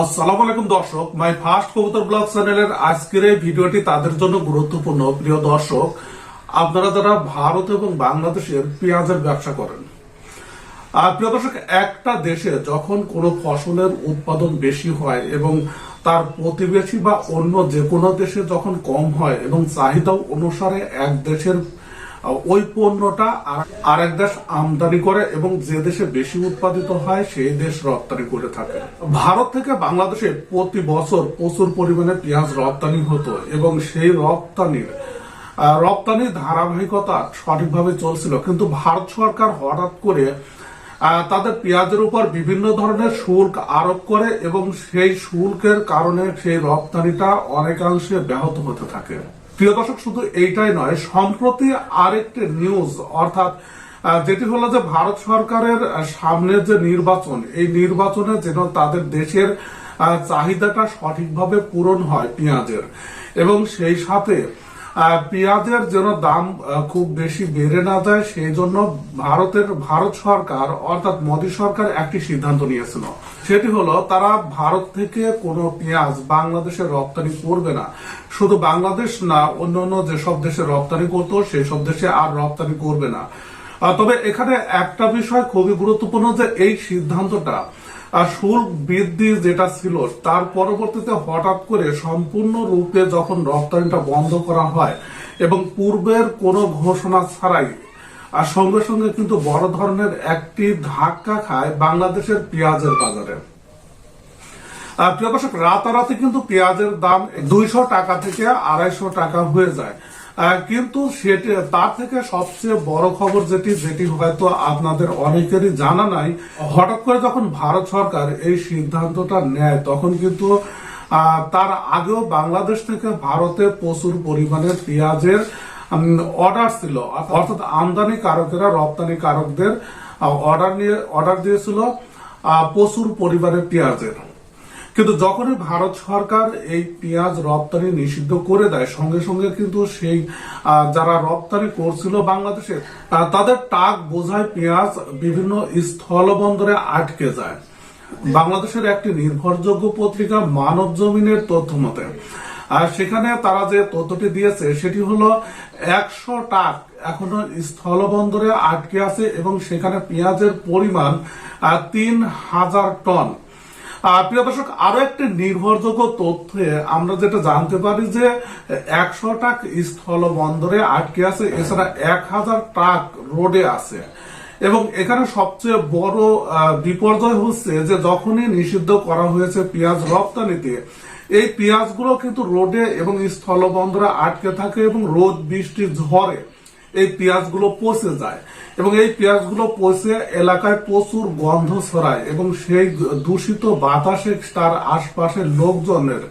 আসসালামু আলাইকুম দর্শক, মাই ফার্স্ট কবুতর ব্লগ চ্যানেলের আজকের এই ভিডিওটি তাদের জন্য গুরুত্বপূর্ণ। প্রিয় দর্শক, আপনারা যারা ভারত এবং বাংলাদেশের পেঁয়াজের ব্যবসা করেন, আর প্রিয় দর্শক, একটা দেশে যখন কোনো ফসলের উৎপাদন বেশি হয় এবং তার প্রতিবেশী বা অন্য যে কোনো দেশে যখন কম হয় এবং চাহিদা অনুসারে এক দেশের ওই পণ্যটা আর- আরেক দেশ আমদানি করে এবং যে দেশে বেশি উৎপাদিত হয়, সেই দেশ রপ্তানি করে থাকে। ভারত থেকে বাংলাদেশে প্রতি বছর প্রচুর পরিমাণে পেঁয়াজ রপ্তানি হতো এবং সেই রপ্তানির রপ্তানির ধারাবাহিকতা সঠিকভাবে চলছিল। কিন্তু ভারত সরকার হঠাৎ করে তাদের পেঁয়াজের উপর বিভিন্ন ধরনের শুল্ক আরোপ করে এবং সেই শুল্কের কারণে সেই রপ্তানিটা অনেকাংশে ব্যাহত হতে থাকে। প্রিয় দর্শক, শুধু এইটাই নয়, সম্প্রতি আরেকটি নিউজ অর্থাৎ যেটি হলো যে ভারত সরকারের সামনের যে নির্বাচন, এই নির্বাচনে যেন তাদের দেশের চাহিদাটা সঠিকভাবে পূরণ হয় পেঁয়াজের। এবং সেই সাথে পেঁয়াজের যেন দাম খুব বেশি বেড়ে না যায়, সেই জন্য ভারতের, ভারত সরকার, অর্থাৎ মোদী সরকার একটি সিদ্ধান্ত নিয়েছিল। সেটি হলো, তারা ভারত থেকে কোনো পেঁয়াজ বাংলাদেশে রপ্তানি করবে না। শুধু বাংলাদেশ না, অন্যান্য যেসব দেশে রপ্তানি করতো সেই সব দেশে আর রপ্তানি করবে না। তবে এখানে একটা বিষয় খুবই গুরুত্বপূর্ণ যে এই সিদ্ধান্তটা আর শুল্ক বৃদ্ধি যেটা ছিল, তার পরবর্তীতে হঠাৎ করে সম্পূর্ণ রূপে যখন রপ্তানিটা বন্ধ করা হয় এবং পূর্বের কোনো ঘোষণা ছাড়াই, আর সঙ্গে সঙ্গে কিন্তু বড় ধরনের একটি ধাক্কা খায় বাংলাদেশের পেঁয়াজের বাজারে। প্রিয় দর্শক, রাতারাতি কিন্তু পেঁয়াজের দাম দুইশো টাকা থেকে আড়াইশো টাকা হয়ে যায়। কিন্তু সেটি তার থেকে সবচেয়ে বড় খবর যেটি যেটি হয়তো আপনাদের অনেকেরই জানা নাই, হঠাৎ করে যখন ভারত সরকার এই সিদ্ধান্তটা নেয়, তখন কিন্তু তার আগেও বাংলাদেশ থেকে ভারতে প্রচুর পরিমাণে পেঁয়াজের অর্ডার ছিল। অর্থাৎ আমদানি কারকেরা, রপ্তানি কারকদের অর্ডার নিয়ে অর্ডার দিয়েছিল প্রচুর পরিমাণে পেঁয়াজের। কিন্তু যখনই ভারত সরকার এই পেঁয়াজ রপ্তানি নিষিদ্ধ করে দেয়, সঙ্গে সঙ্গে কিন্তু সেই যারা রপ্তানি করছিল বাংলাদেশে তাদের টাক বোঝায় পেঁয়াজ বিভিন্ন স্থলবন্দরে আটকে যায়। বাংলাদেশের একটি নির্ভরযোগ্য পত্রিকা মানব জমিনের তথ্য মতে আর সেখানে তারা যে তথ্যটি দিয়েছে, সেটি হলো একশো টাক এখনও স্থলবন্দরে আটকে আছে এবং সেখানে পেঁয়াজের পরিমাণ তিন হাজার টন। প্রিয় দর্শক, আরও একটি নির্ভরযোগ্য তথ্যে আমরা যেটা জানতে পারি যে, একশো টাক স্থল বন্দরে আটকে আছে, এছাড়া এক হাজার টাক রোডে আছে। এবং এখানে সবচেয়ে বড় বিপর্যয় হচ্ছে যে যখনই নিষিদ্ধ করা হয়েছে পেঁয়াজ রপ্তানিতে, এই পেঁয়াজগুলো কিন্তু রোডে এবং স্থলবন্দরে আটকে থাকে এবং রোদ, বৃষ্টি, ঝড়ে। এই পেঁয়াজগুলো পচে যায়। এবং এই পেঁয়াজগুলো পচে এলাকায় প্রচুর গন্ধ ছড়ায় এবং সেই দূষিত বাতাসে তার আশপাশের লোকজনের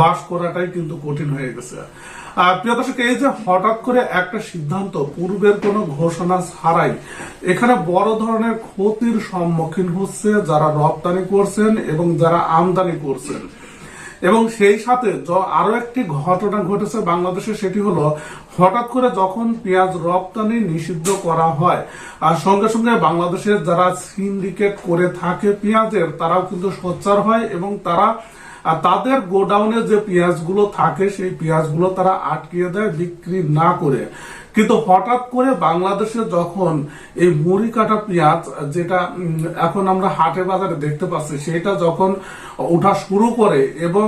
বাস করাটাই কিন্তু কঠিন হয়ে গেছে। প্রিয় দর্শক, এই যে হঠাৎ করে একটা সিদ্ধান্ত, পূর্বের কোনো ঘোষণা ছাড়াই, এখানে বড় ধরনের ক্ষতির সম্মুখীন হচ্ছে যারা রপ্তানি করছেন এবং যারা আমদানি করছেন। এবং সেই সাথে আরও একটি ঘটনা ঘটেছে বাংলাদেশে, সেটি হলো হঠাৎ করে যখন পেঁয়াজ রপ্তানি নিষিদ্ধ করা হয়, আর সঙ্গে সঙ্গে বাংলাদেশের যারা সিন্ডিকেট করে থাকে পেঁয়াজের, তারাও কিন্তু সোচ্চার হয় এবং তারা আর তাদের গোডাউনে যে পেঁয়াজগুলো থাকে, সেই পেঁয়াজগুলো তারা আটকিয়ে দেয়, বিক্রি না করে। কিন্তু হঠাৎ করে বাংলাদেশে যখন এই মুড়ি কাটা পেঁয়াজ, যেটা এখন আমরা হাটে বাজারে দেখতে পাচ্ছি, সেটা যখন ওঠা শুরু করে এবং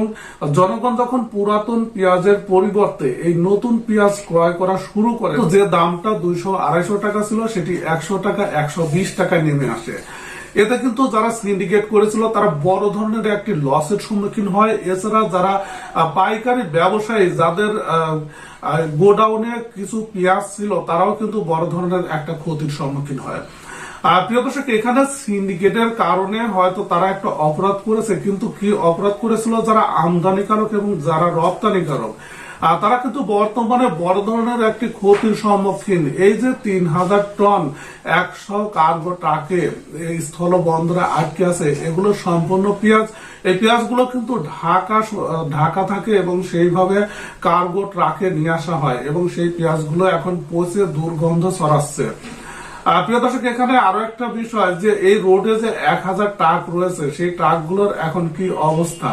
জনগণ যখন পুরাতন পেঁয়াজের পরিবর্তে এই নতুন পেঁয়াজ ক্রয় করা শুরু করে যে দামটা দুইশো আড়াইশো টাকা ছিল, সেটি একশো টাকা, একশো বিশ টাকায় নেমে আসে। এতে কিন্তু যারা সিন্ডিকেট করেছিল, তারা বড় ধরনের একটি লসের সম্মুখীন হয়। এছাড়া যারা পাইকারি ব্যবসায়ী, যাদের গোডাউনে কিছু পেঁয়াজ ছিল, তারাও কিন্তু বড় ধরনের একটা ক্ষতির সম্মুখীন হয়। প্রিয় দর্শক, এখানে সিন্ডিকেটের কারণে হয়তো তারা একটা অপরাধ করেছে, কিন্তু কি অপরাধ করেছিল? যারা আমদানিকারক এবং যারা রপ্তানিকারক। তারা কিন্তু বর্তমানে বড় ধরনের একটি ক্ষতির সম্মুখীন। এই যে তিন হাজার টন একশো কার্গো ট্রাকে এই স্থল বন্দরে আটকে আছে, এগুলো সম্পূর্ণ পেঁয়াজ। এই পেঁয়াজগুলো কিন্তু ঢাকা ঢাকা থাকে এবং সেইভাবে কার্গো ট্রাকে নিয়ে আসা হয় এবং সেই পেঁয়াজগুলো এখন পচে দুর্গন্ধ ছড়াচ্ছে। প্রিয় দর্শক, এখানে আরও একটা বিষয় যে এই রোডে যে এক হাজার ট্রাক রয়েছে, সেই ট্রাকগুলোর এখন কি অবস্থা?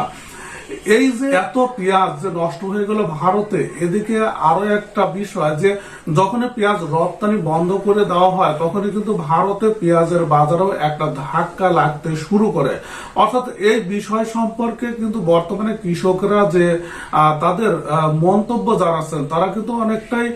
এই যে এত পেঁয়াজ যে নষ্ট হয়ে গেল ভারতে, এদিকে আরও একটা বিষয় যে যখন পেঁয়াজ রপ্তানি বন্ধ করে দেওয়া হয়, তখনই কিন্তু ভারতে পেঁয়াজের বাজারেও একটা ধাক্কা লাগতে শুরু করে। অর্থাৎ এই বিষয় সম্পর্কে কিন্তু বর্তমানে কৃষকরা যে তাদের মন্তব্য জানাচ্ছেন, তারা কিন্তু অনেকটাই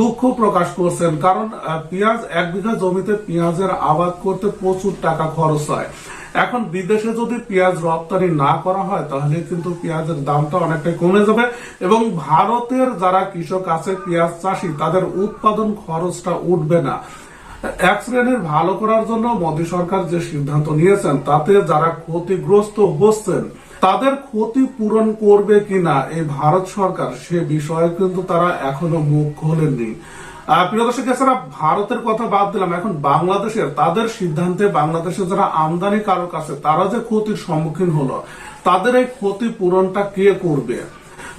দুঃখ প্রকাশ করছেন। কারণ পেঁয়াজ এক বিঘা জমিতে পেঁয়াজের আবাদ করতে প্রচুর টাকা খরচ হয়। এখন বিদেশে যদি পেঁয়াজ রপ্তানি না করা হয়, তাহলে কিন্তু পেঁয়াজের দামটা অনেকটাই কমে যাবে এবং ভারতের যারা কৃষক আছে, পেঁয়াজ চাষি, তাদের উৎপাদন খরচটা উঠবে না। এক শ্রেণির ভালো করার জন্য মোদী সরকার যে সিদ্ধান্ত নিয়েছেন, তাতে যারা ক্ষতিগ্রস্ত হচ্ছেন, তাদের ক্ষতি পূরণ করবে কিনা এই ভারত সরকার, সে বিষয়ে কিন্তু তারা এখনও মুখ খোলেননি। প্রিয় দর্শক ভারতের কথা বাদ দিলাম। এখন বাংলাদেশের, তাদের সিদ্ধান্তে বাংলাদেশের যারা আমদানি কারক আছে তারা যে ক্ষতির সম্মুখীন হলো, তাদের এই ক্ষতি পূরণটা কে করবে?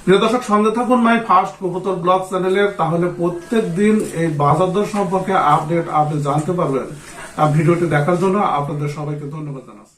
প্রিয় দর্শক, সঙ্গে থাকুন মাই ফার্স্ট কবুতর ব্লগ চ্যানেলের তাহলে প্রত্যেক দিন এই বাজার দর সম্পর্কে আপডেট আপনি জানতে পারবেন। ভিডিওটি দেখার জন্য আপনাদের সবাইকে ধন্যবাদ জানাচ্ছি।